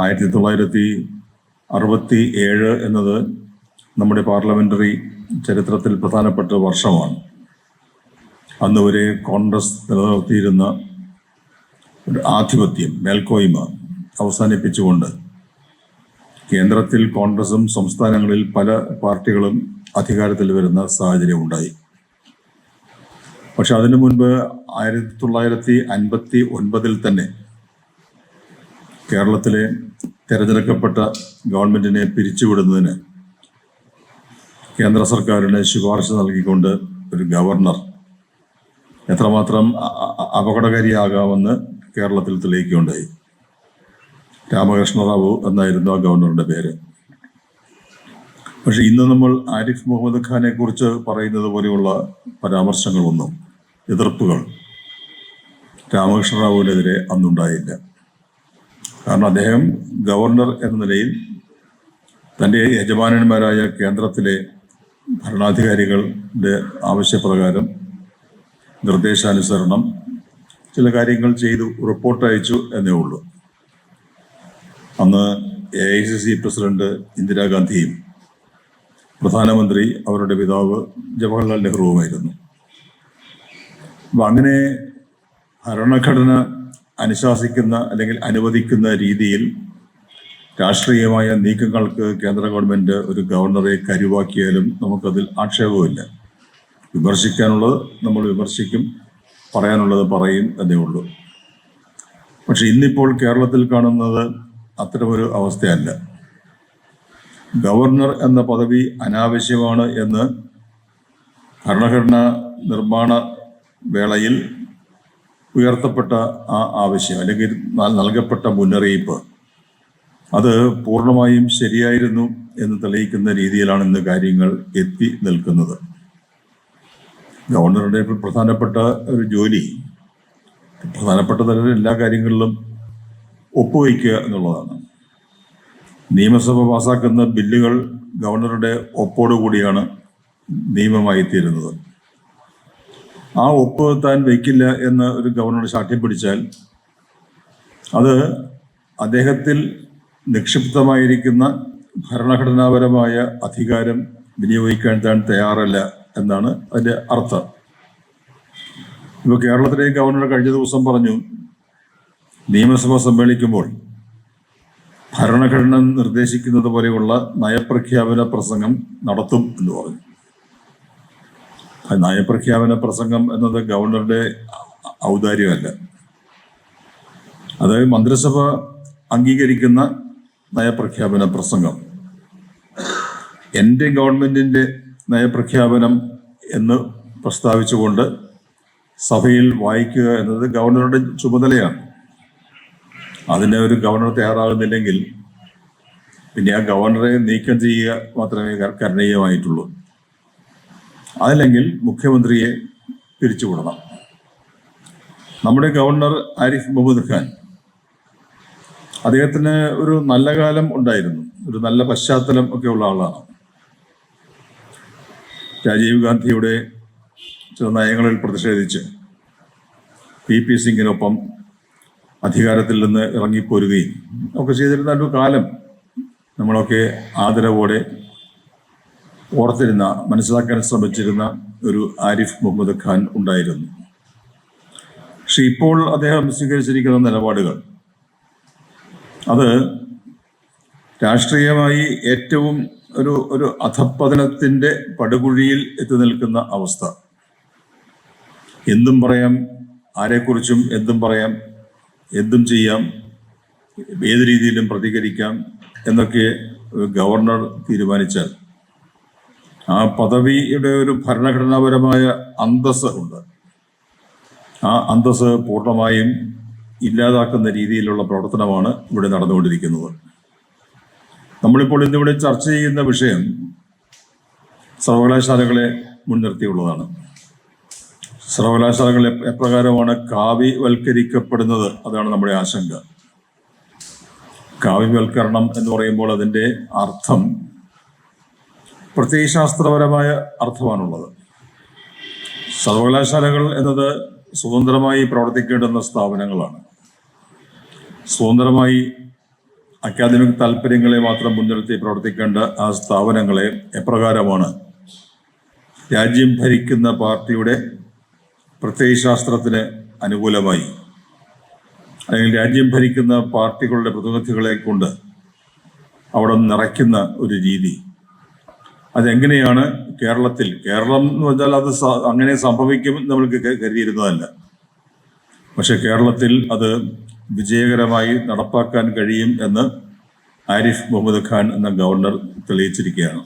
ആയിരത്തി തൊള്ളായിരത്തി അറുപത്തി ഏഴ് എന്നത് നമ്മുടെ പാർലമെന്ററി ചരിത്രത്തിൽ പ്രധാനപ്പെട്ട വർഷമാണ്. അന്ന് വരെ കോൺഗ്രസ് നിലനിർത്തിയിരുന്ന ഒരു ആധിപത്യം മേൽക്കോയ്മ അവസാനിപ്പിച്ചുകൊണ്ട് കേന്ദ്രത്തിൽ കോൺഗ്രസും സംസ്ഥാനങ്ങളിൽ പല പാർട്ടികളും അധികാരത്തിൽ വരുന്ന സാഹചര്യം ഉണ്ടായി. പക്ഷെ അതിനു മുൻപ് ആയിരത്തി തൊള്ളായിരത്തി അൻപത്തി ഒൻപതിൽ തന്നെ കേരളത്തിലെ തെരഞ്ഞെടുക്കപ്പെട്ട ഗവൺമെന്റിനെ പിരിച്ചുവിടുന്നതിന് കേന്ദ്ര സർക്കാരിന് ശുപാർശ നൽകിക്കൊണ്ട് ഒരു ഗവർണർ എത്രമാത്രം അപകടകാരിയാകാമെന്ന് കേരളത്തിൽ തെളിയിക്കുകയുണ്ടായി. രാമകൃഷ്ണ റാവു എന്നായിരുന്നു ആ ഗവർണറുടെ പേര്. പക്ഷെ ഇന്ന് നമ്മൾ ആരിഫ് മുഹമ്മദ് ഖാനെ കുറിച്ച് പറയുന്നത് പോലെയുള്ള പരാമർശങ്ങളൊന്നും എതിർപ്പുകൾ രാമകൃഷ്ണ റാവുവിനെതിരെ അന്നുണ്ടായില്ല. കാരണം അദ്ദേഹം ഗവർണർ എന്ന നിലയിൽ തന്റെ യജമാനന്മാരായ കേന്ദ്രത്തിലെ ഭരണാധികാരികളുടെ ആവശ്യപ്രകാരം നിർദ്ദേശാനുസരണം ചില കാര്യങ്ങൾ ചെയ്തു റിപ്പോർട്ട് അയച്ചു എന്നേ ഉള്ളൂ. അന്ന് A I C C president ഇന്ദിരാഗാന്ധിയും പ്രധാനമന്ത്രി അവരുടെ പിതാവ് ജവഹർലാൽ നെഹ്റുവുമായിരുന്നു. അപ്പം അങ്ങനെ ഭരണഘടന അനുശാസിക്കുന്ന അല്ലെങ്കിൽ അനുവദിക്കുന്ന രീതിയിൽ രാഷ്ട്രീയമായ നീക്കങ്ങൾക്ക് കേന്ദ്ര ഗവൺമെന്റ് ഒരു ഗവർണറെ കരുവാക്കിയാലും നമുക്കതിൽ ആക്ഷേപമില്ല വിമർശിക്കാനുള്ളത് നമ്മൾ വിമർശിക്കും പറയാനുള്ളത് പറയും എന്നേ ഉള്ളൂ. പക്ഷെ ഇന്നിപ്പോൾ കേരളത്തിൽ കാണുന്നത് അത്തരമൊരു അവസ്ഥയല്ല. ഗവർണർ എന്ന പദവി അനാവശ്യമാണ് എന്ന് ഭരണഘടനാ നിർമ്മാണ വേളയിൽ ഉയർത്തപ്പെട്ട ആ ആവശ്യം അല്ലെങ്കിൽ നൽ- നൽകപ്പെട്ട മുന്നറിയിപ്പ് അത് പൂർണമായും ശരിയായിരുന്നു എന്ന് തെളിയിക്കുന്ന രീതിയിലാണ് ഇന്ന് കാര്യങ്ങൾ എത്തി നിൽക്കുന്നത്. ഗവർണറുടെ പ്രധാനപ്പെട്ട ഒരു ജോലി പ്രധാനപ്പെട്ട തരത്തിൽ എല്ലാ കാര്യങ്ങളിലും ഒപ്പുവയ്ക്കുക എന്നുള്ളതാണ്. നിയമസഭ പാസാക്കുന്ന ബില്ലുകൾ ഗവർണറുടെ ഒപ്പോടുകൂടിയാണ് നിയമമായി തീരുന്നത്. ആ ഒപ്പ് താൻ വയ്ക്കില്ല എന്ന് ഒരു ഗവർണർ ശാഠ്യം പിടിച്ചാൽ അത് അദ്ദേഹത്തിൽ നിക്ഷിപ്തമായിരിക്കുന്ന ഭരണഘടനാപരമായ അധികാരം വിനിയോഗിക്കാൻ താൻ തയ്യാറല്ല എന്നാണ് അതിന്റെ അർത്ഥം. ഇപ്പോൾ കേരളത്തിലെ ഗവർണർ കഴിഞ്ഞ ദിവസം പറഞ്ഞു നിയമസഭ സമ്മേളിക്കുമ്പോൾ ഭരണഘടന നിർദ്ദേശിക്കുന്നത് പോലെയുള്ള നയപ്രഖ്യാപന പ്രസംഗം നടത്തും എന്ന് പറഞ്ഞു. നയപ്രഖ്യാപന പ്രസംഗം എന്നത് ഗവർണറുടെ ഔദാര്യമല്ല. അതായത് മന്ത്രിസഭ അംഗീകരിക്കുന്ന നയപ്രഖ്യാപന പ്രസംഗം. എന്റെ ഗവൺമെന്റിന്റെ നയപ്രഖ്യാപനം എന്ന് പ്രസ്താവിച്ചുകൊണ്ട് സഭയിൽ വായിക്കുക എന്നത് ഗവർണറുടെ ചുമതലയാണ്. അതിന് ഒരു ഗവർണർ തയ്യാറാകുന്നില്ലെങ്കിൽ പിന്നെ ആ ഗവർണറെ നീക്കം ചെയ്യുക മാത്രമേ കര- കരണീയമായിട്ടുള്ളൂ. അതല്ലെങ്കിൽ മുഖ്യമന്ത്രിയെ പിരിച്ചുവിടണം. നമ്മുടെ ഗവർണർ ആരിഫ് മുഹമ്മദ് ഖാൻ അദ്ദേഹത്തിന് ഒരു നല്ല കാലം ഉണ്ടായിരുന്നു. ഒരു നല്ല പശ്ചാത്തലം ഒക്കെ ഉള്ള ആളാണ്. രാജീവ് ഗാന്ധിയുടെ ചില നയങ്ങളിൽ പ്രതിഷേധിച്ച് പി. പി. സിംഗിനൊപ്പം അധികാരത്തിൽ നിന്ന് ഇറങ്ങിപ്പോരുകയും ഒക്കെ ചെയ്തിരുന്ന ഒരു കാലം നമ്മളൊക്കെ ആദരവോടെ ഓർത്തിരുന്ന മനസ്സിലാക്കാൻ ശ്രമിച്ചിരുന്ന ഒരു ആരിഫ് മുഹമ്മദ് ഖാൻ ഉണ്ടായിരുന്നു. പക്ഷെ ഇപ്പോൾ അദ്ദേഹം സ്വീകരിച്ചിരിക്കുന്ന നിലപാടുകൾ അത് രാഷ്ട്രീയമായി ഏറ്റവും ഒരു ഒരു അധപ്പതനത്തിന്റെ പടുകുഴിയിൽ എത്തി നിൽക്കുന്ന അവസ്ഥ. എന്തും പറയാം ആരെക്കുറിച്ചും എന്തും പറയാം എന്തും ചെയ്യാം ഏത് രീതിയിലും പ്രതികരിക്കാം എന്നൊക്കെ ഗവർണർ തീരുമാനിച്ചാൽ ആ പദവിയുടെ ഒരു ഭരണഘടനാപരമായ അന്തസ് ഉണ്ട്. ആ അന്തസ് പൂർണമായും ഇല്ലാതാക്കുന്ന രീതിയിലുള്ള പ്രവർത്തനമാണ് ഇവിടെ നടന്നുകൊണ്ടിരിക്കുന്നത്. നമ്മളിപ്പോൾ ഇന്നിവിടെ ചർച്ച ചെയ്യുന്ന വിഷയം സർവകലാശാലകളെ മുൻനിർത്തിയുള്ളതാണ്. സർവകലാശാലകൾ എപ്- എപ്രകാരമാണ് കാവ്യവൽക്കരിക്കപ്പെടുന്നത് അതാണ് നമ്മുടെ ആശങ്ക. കാവ്യവൽക്കരണം എന്ന് പറയുമ്പോൾ അതിന്റെ അർത്ഥം പ്രത്യയശാസ്ത്രപരമായ അർത്ഥമാണുള്ളത്. സർവകലാശാലകൾ എന്നത് സ്വതന്ത്രമായി പ്രവർത്തിക്കേണ്ടുന്ന സ്ഥാപനങ്ങളാണ്. സ്വതന്ത്രമായി അക്കാദമിക് താല്പര്യങ്ങളെ മാത്രം മുൻനിർത്തി പ്രവർത്തിക്കേണ്ട ആ സ്ഥാപനങ്ങളെ എപ്രകാരമാണ് രാജ്യം ഭരിക്കുന്ന പാർട്ടിയുടെ പ്രത്യയശാസ്ത്രത്തിന് അനുകൂലമായി അല്ലെങ്കിൽ രാജ്യം ഭരിക്കുന്ന പാർട്ടികളുടെ പ്രതിനിധികളെ കൊണ്ട് അവിടെ നിറയ്ക്കുന്ന ഒരു രീതി അതെങ്ങനെയാണ് കേരളത്തിൽ? കേരളം എന്ന് വെച്ചാൽ അത് അങ്ങനെ സംഭവിക്കും നമ്മൾക്ക് കരുതിയിരുന്നതല്ല. പക്ഷെ കേരളത്തിൽ അത് വിജയകരമായി നടപ്പാക്കാൻ കഴിയും എന്ന് ആരിഫ് മുഹമ്മദ് ഖാൻ എന്ന ഗവർണർ തെളിയിച്ചിരിക്കുകയാണ്.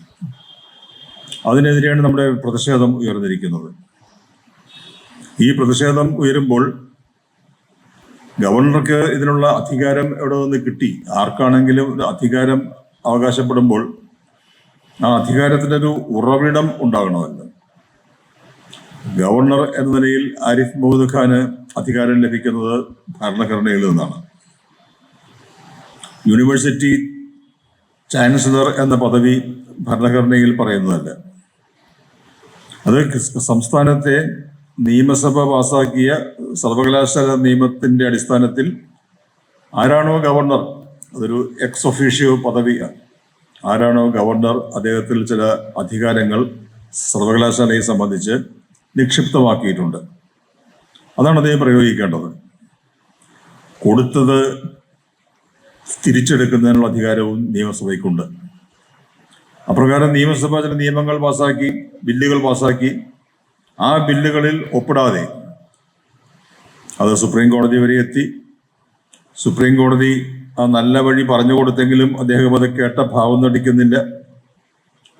അതിനെതിരെയാണ് നമ്മുടെ പ്രതിഷേധം ഉയർന്നിരിക്കുന്നത്. ഈ പ്രതിഷേധം ഉയരുമ്പോൾ ഗവർണർക്ക് ഇതിനുള്ള അധികാരം എവിടെ നിന്ന് കിട്ടി? ആർക്കാണെങ്കിലും അധികാരം അവകാശപ്പെടുമ്പോൾ ആ അധികാരത്തിന്റെ ഒരു ഉറവിടം ഉണ്ടാകണമല്ലോ ഗവർണർ എന്ന നിലയിൽ ആരിഫ് മുഹമ്മദ് ഖാന് അധികാരം ലഭിക്കുന്നത് ഭരണഘടനയിൽ നിന്നാണ്. യൂണിവേഴ്സിറ്റി ചാൻസലർ എന്ന പദവി ഭരണഘടനയിൽ പറയുന്നതല്ല. അത് സംസ്ഥാനത്തെ നിയമസഭ പാസാക്കിയ സർവകലാശാല നിയമത്തിന്റെ അടിസ്ഥാനത്തിൽ ആരാണോ ഗവർണർ അതൊരു എക്സ് ഒഫീഷ്യോ പദവിയാണ്. ആരാണോ ഗവർണർ അദ്ദേഹത്തിൽ ചില അധികാരങ്ങൾ സർവകലാശാലയെ സംബന്ധിച്ച് നിക്ഷിപ്തമാക്കിയിട്ടുണ്ട്. അതാണ് അദ്ദേഹം പ്രയോഗിക്കേണ്ടത്. കൊടുത്തത് തിരിച്ചെടുക്കുന്നതിനുള്ള അധികാരവും നിയമസഭയ്ക്കുണ്ട്. അപ്രകാരം നിയമസഭ ചില നിയമങ്ങൾ പാസാക്കി ബില്ലുകൾ പാസാക്കി ആ ബില്ലുകളിൽ ഒപ്പിടാതെ അത് സുപ്രീം കോടതി വരെ എത്തി. സുപ്രീം കോടതി നല്ല വഴി പറഞ്ഞു കൊടുത്തെങ്കിലും അദ്ദേഹം അത് കേട്ട ഭാവം നടിക്കുന്നില്ല.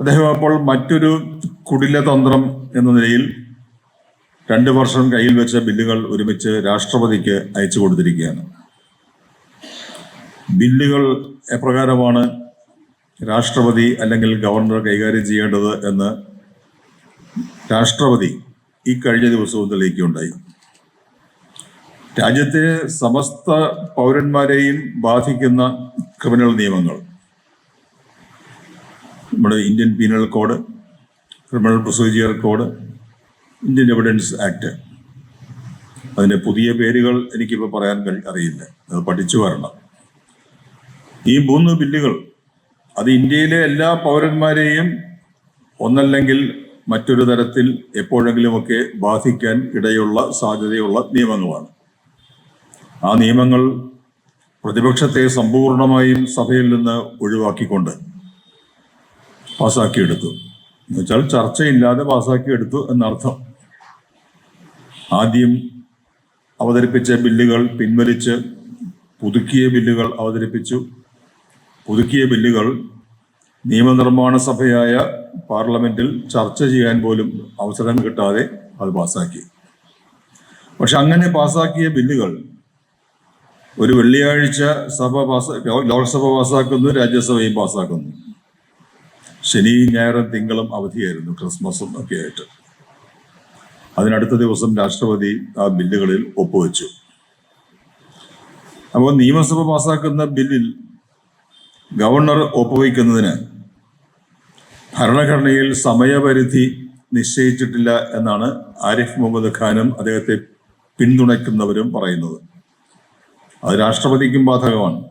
അദ്ദേഹം അപ്പോൾ മറ്റൊരു കുടില തന്ത്രം എന്ന നിലയിൽ രണ്ട് വർഷം കയ്യിൽ വെച്ച ബില്ലുകൾ ഒരുമിച്ച് രാഷ്ട്രപതിക്ക് അയച്ചു കൊടുത്തിരിക്കുകയാണ്. ബില്ലുകൾ എപ്രകാരമാണ് രാഷ്ട്രപതി അല്ലെങ്കിൽ ഗവർണർ കൈകാര്യം ചെയ്യേണ്ടത് എന്ന് രാഷ്ട്രപതി ഈ കഴിഞ്ഞ ദിവസവും തെളിയിക്കുകയുണ്ടായി. രാജ്യത്തെ സമസ്ത പൗരന്മാരെയും ബാധിക്കുന്ന ക്രിമിനൽ നിയമങ്ങൾ. നമ്മുടെ Indian penal code criminal procedure code Indian evidence act. അതിന്റെ പുതിയ പേരുകൾ എനിക്കിപ്പോൾ പറയാൻ അറിയില്ല. അത് പഠിച്ചു വരണം. ഈ മൂന്ന് ബില്ലുകൾ അത് ഇന്ത്യയിലെ എല്ലാ പൗരന്മാരെയും ഒന്നല്ലെങ്കിൽ മറ്റൊരു തരത്തിൽ എപ്പോഴെങ്കിലുമൊക്കെ ബാധിക്കാൻ ഇടയുള്ള സാധ്യതയുള്ള നിയമങ്ങളാണ്. ആ നിയമങ്ങൾ പ്രതിപക്ഷത്തെ സമ്പൂർണമായും സഭയിൽ നിന്ന് ഒഴിവാക്കിക്കൊണ്ട് പാസാക്കിയെടുത്തു. എന്നുവെച്ചാൽ ചർച്ചയില്ലാതെ പാസാക്കിയെടുത്തു എന്നർത്ഥം. ആദ്യം അവതരിപ്പിച്ച ബില്ലുകൾ പിൻവലിച്ച് പുതുക്കിയ ബില്ലുകൾ അവതരിപ്പിച്ചു. പുതുക്കിയ ബില്ലുകൾ നിയമനിർമ്മാണ സഭയായ പാർലമെന്റിൽ ചർച്ച ചെയ്യാൻ പോലും അവസരം കിട്ടാതെ അത് പാസാക്കി. പക്ഷെ അങ്ങനെ പാസാക്കിയ ബില്ലുകൾ ഒരു വെള്ളിയാഴ്ച സഭ പാസ് ലോക്സഭ പാസ്സാക്കുന്നു രാജ്യസഭയും പാസ്സാക്കുന്നു ശനി ഞായറും തിങ്കളും അവധിയായിരുന്നു ക്രിസ്മസും ഒക്കെ ആയിട്ട് അതിനടുത്ത ദിവസം രാഷ്ട്രപതി ആ ബില്ലുകളിൽ ഒപ്പുവെച്ചു. അപ്പോൾ നിയമസഭ പാസ്സാക്കുന്ന ബില്ലിൽ ഗവർണർ ഒപ്പുവയ്ക്കുന്നതിന് ഭരണഘടനയിൽ സമയപരിധി നിശ്ചയിച്ചിട്ടില്ല എന്നാണ് ആരിഫ് മുഹമ്മദ് ഖാനും അദ്ദേഹത്തെ പിന്തുണയ്ക്കുന്നവരും പറയുന്നത്. അത് രാഷ്ട്രപതിക്കും ബാധകമാണ്.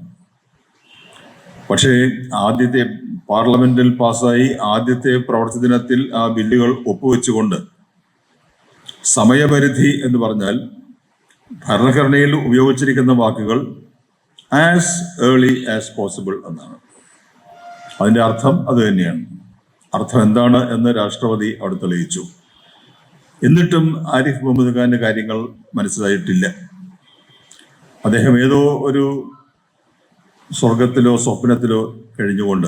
പക്ഷേ ആദ്യത്തെ പാർലമെന്റിൽ പാസ്സായി ആദ്യത്തെ പ്രവർത്തി ദിനത്തിൽ ആ ബില്ലുകൾ ഒപ്പുവെച്ചുകൊണ്ട് സമയപരിധി എന്ന് പറഞ്ഞാൽ ഭരണഘടനയിൽ ഉപയോഗിച്ചിരിക്കുന്ന വാക്കുകൾ ആസ് ഏർലി ആസ് പോസിബിൾ എന്നാണ്. അതിന്റെ അർത്ഥം അത് തന്നെയാണ്. അർത്ഥം എന്താണ് എന്ന് രാഷ്ട്രപതി അവിടെ തെളിയിച്ചു. എന്നിട്ടും ആരിഫ് മുഹമ്മദ് ഖാന്റെ കാര്യങ്ങൾ മനസ്സിലായിട്ടില്ല. അദ്ദേഹം ഏതോ ഒരു സ്വർഗത്തിലോ സ്വപ്നത്തിലോ കഴിഞ്ഞുകൊണ്ട്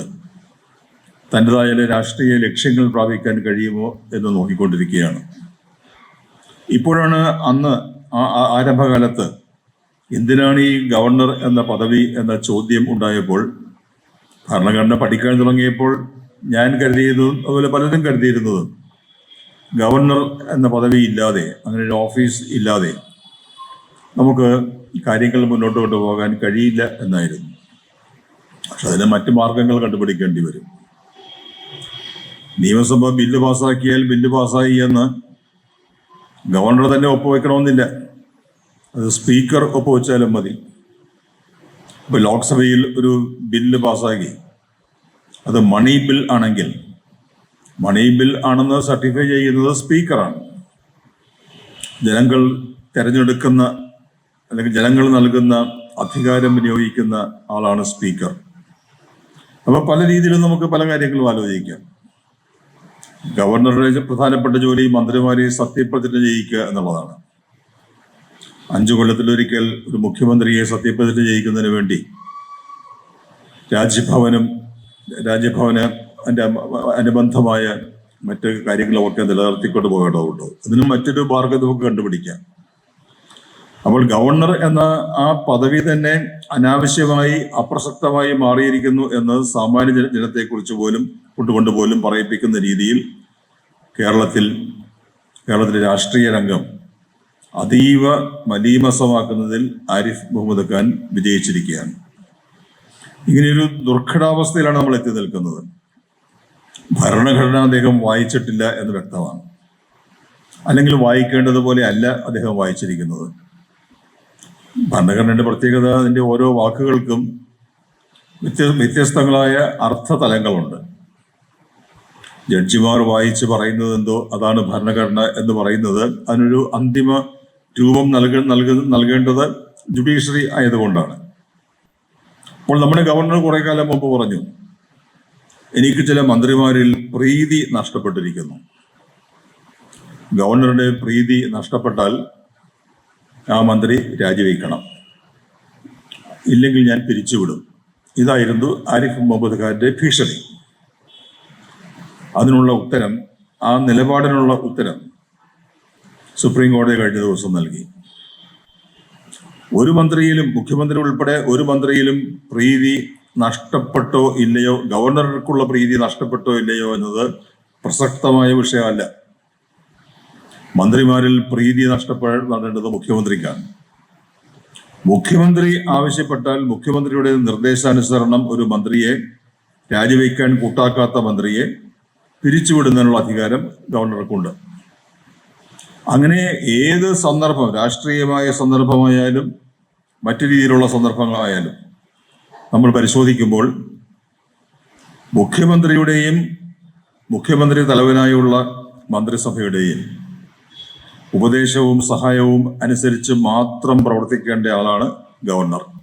തന്റെതായ രാഷ്ട്രീയ ലക്ഷ്യങ്ങൾ പ്രാപിക്കാൻ കഴിയുമോ എന്ന് നോക്കിക്കൊണ്ടിരിക്കുകയാണ്. ഇപ്പോഴാണ് അന്ന് ആ ആരംഭകാലത്ത് എന്തിനാണ് ഈ ഗവർണർ എന്ന പദവി എന്ന ചോദ്യം ഉണ്ടായപ്പോൾ ഭരണഘടന പഠിക്കാൻ തുടങ്ങിയപ്പോൾ ഞാൻ കരുതിയതും അതുപോലെ പലരും കരുതിയിരുന്നതും ഗവർണർ എന്ന പദവി ഇല്ലാതെ അങ്ങനെ ഒരു ഓഫീസ് ഇല്ലാതെ നമുക്ക് കാര്യങ്ങൾ മുന്നോട്ട് കൊണ്ടുപോകാൻ കഴിയില്ല എന്നായിരുന്നു. പക്ഷെ അതിന് മറ്റു മാർഗങ്ങൾ കണ്ടുപിടിക്കേണ്ടി വരും. നിയമസഭ ബില്ല് പാസ്സാക്കിയാൽ ബില്ല് പാസ്സായി എന്ന് ഗവർണർ തന്നെ ഒപ്പുവെക്കണമെന്നില്ല. അത് സ്പീക്കർ ഒപ്പുവെച്ചാലും മതി. ഇപ്പൊ ലോക്സഭയിൽ ഒരു ബില്ല് പാസ്സാക്കി അത് മണി ബിൽ ആണെങ്കിൽ മണി ബിൽ ആണെന്ന് സർട്ടിഫൈ ചെയ്യുന്നത് സ്പീക്കറാണ്. ജനങ്ങൾ തെരഞ്ഞെടുക്കുന്ന അല്ലെങ്കിൽ ജനങ്ങൾ നൽകുന്ന അധികാരം വിനിയോഗിക്കുന്ന ആളാണ് സ്പീക്കർ. അപ്പൊ പല രീതിയിലും നമുക്ക് പല കാര്യങ്ങളും ആലോചിക്കാം. ഗവർണറുടെ പ്രധാനപ്പെട്ട ജോലി മന്ത്രിമാരെ സത്യപ്രതിജ്ഞ ചെയ്യിക്കുക എന്നുള്ളതാണ്. അഞ്ചു കൊല്ലത്തിലൊരിക്കൽ ഒരു മുഖ്യമന്ത്രിയെ സത്യപ്രതിജ്ഞ ചെയ്യിക്കുന്നതിന് വേണ്ടി രാജ്ഭവനും രാജ്യഭവന് അതിന്റെ അനുബന്ധമായ മറ്റ് കാര്യങ്ങളൊക്കെ നിലനിർത്തിക്കൊണ്ട് പോകേണ്ടതുണ്ട്. അതിനും മറ്റൊരു മാർഗം നമുക്ക് കണ്ടുപിടിക്കാം. അപ്പോൾ ഗവർണർ എന്ന ആ പദവി തന്നെ അനാവശ്യമായി അപ്രസക്തമായി മാറിയിരിക്കുന്നു എന്ന് സാമാന്യ ജന ജനത്തെക്കുറിച്ച് പോലും കൊണ്ടുകൊണ്ട് പോലും പറയിപ്പിക്കുന്ന രീതിയിൽ കേരളത്തിൽ കേരളത്തിലെ രാഷ്ട്രീയ രംഗം അതീവ മലീമസമാക്കുന്നതിൽ ആരിഫ് മുഹമ്മദ് ഖാൻ വിജയിച്ചിരിക്കുകയാണ്. ഇങ്ങനെയൊരു ദുർഘടാവസ്ഥയിലാണ് നമ്മൾ എത്തി നിൽക്കുന്നത്. ഭരണഘടന അദ്ദേഹം വായിച്ചിട്ടില്ല എന്ന് വ്യക്തമാണ്. അല്ലെങ്കിൽ വായിക്കേണ്ടതുപോലെ അല്ല അദ്ദേഹം വായിച്ചിരിക്കുന്നത്. ഭരണഘടനയുടെ പ്രത്യേകത അതിന്റെ ഓരോ വാക്കുകൾക്കും വ്യത്യ വ്യത്യസ്തങ്ങളായ അർത്ഥതലങ്ങളുണ്ട്. ജഡ്ജിമാർ വായിച്ച് പറയുന്നത് എന്തോ അതാണ് ഭരണഘടന എന്ന് പറയുന്നത്. അതിനൊരു അന്തിമ രൂപം നൽക നൽകേണ്ടത് ജുഡീഷ്യറി ആയതുകൊണ്ടാണ്. അപ്പോൾ നമ്മുടെ ഗവർണർ കുറെ കാലം മുമ്പ് പറഞ്ഞു എനിക്ക് ചില മന്ത്രിമാരിൽ പ്രീതി നഷ്ടപ്പെട്ടിരിക്കുന്നു. ഗവർണറുടെ പ്രീതി നഷ്ടപ്പെട്ടാൽ ആ മന്ത്രി രാജിവെക്കണം. ഇല്ലെങ്കിൽ ഞാൻ പിരിച്ചുവിടും. ഇതായിരുന്നു ആരിഫ് മുഹമ്മദ് ഖാന്റെ ഭീഷണി. അതിനുള്ള ഉത്തരം ആ നിലപാടിനുള്ള ഉത്തരം സുപ്രീം കോടതി കഴിഞ്ഞ ദിവസം നൽകി. ഒരു മന്ത്രിയിലും മുഖ്യമന്ത്രി ഉൾപ്പെടെ ഒരു മന്ത്രിയിലും പ്രീതി നഷ്ടപ്പെട്ടോ ഇല്ലയോ ഗവർണർക്കുള്ള പ്രീതി നഷ്ടപ്പെട്ടോ ഇല്ലയോ എന്നത് പ്രസക്തമായ വിഷയമല്ല. മന്ത്രിമാരിൽ പ്രീതി നഷ്ടപ്പെടേണ്ടത് മുഖ്യമന്ത്രിക്കാണ്. മുഖ്യമന്ത്രി ആവശ്യപ്പെട്ടാൽ മുഖ്യമന്ത്രിയുടെ നിർദ്ദേശാനുസരണം ഒരു മന്ത്രിയെ രാജിവെക്കാൻ കൂട്ടാക്കാത്ത മന്ത്രിയെ പിരിച്ചുവിടുന്നതിനുള്ള അധികാരം ഗവർണർക്കുണ്ട്. അങ്ങനെ ഏത് സന്ദർഭം രാഷ്ട്രീയമായ സന്ദർഭമായാലും മറ്റു രീതിയിലുള്ള സന്ദർഭങ്ങളായാലും നമ്മൾ പരിശോധിക്കുമ്പോൾ മുഖ്യമന്ത്രിയുടെയും മുഖ്യമന്ത്രി തലവനായുള്ള മന്ത്രിസഭയുടെയും ഉപദേശവും സഹായവും അനുസരിച്ച് മാത്രം പ്രവർത്തിക്കേണ്ട ആളാണ് ഗവർണർ.